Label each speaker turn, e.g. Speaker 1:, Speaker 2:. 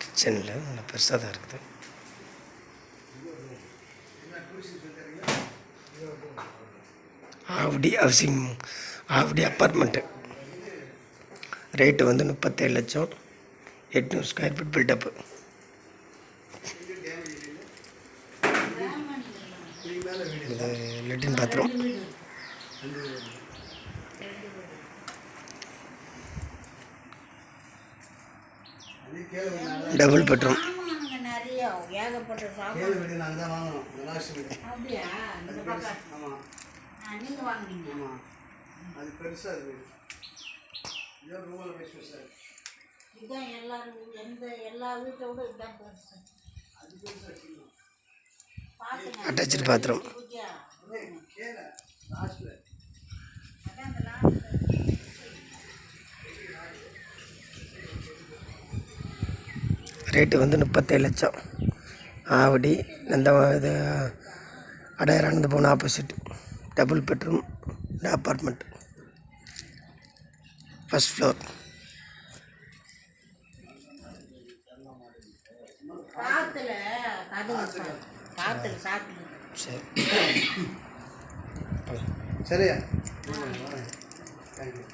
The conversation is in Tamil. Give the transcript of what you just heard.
Speaker 1: கிச்சனில் நல்லா பெருசாக தான் இருக்குது. ஆஃப்டி ஹவுசிங் ஆஃப்டி அப்பார்ட்மெண்ட்டு ரேட்டு வந்து முப்பத்தேழு லட்சம் எட்நூறு ஸ்கொயர் ஃபீட் பில்டப்பு இது லெட்டின் பாத்ரூம் டபுள் பெட்ரூம்
Speaker 2: அது பெருசாக இருக்குது இதோ ரூமில் போய்
Speaker 3: இதுதான் எல்லாரும் எந்த எல்லா வீட்டை விட இதுதான் பெருசு
Speaker 2: அது பெருசாக
Speaker 1: அட்டாச்சு பாத்ரூம்
Speaker 2: லாஸ்ட்டில்
Speaker 1: ரேட்டு வந்து முப்பத்தேழு லட்சம். ஆவடி இந்த இது அடையாறு போன opposite. Double bedroom apartment. First floor. சரி.
Speaker 2: சரியா? Thank you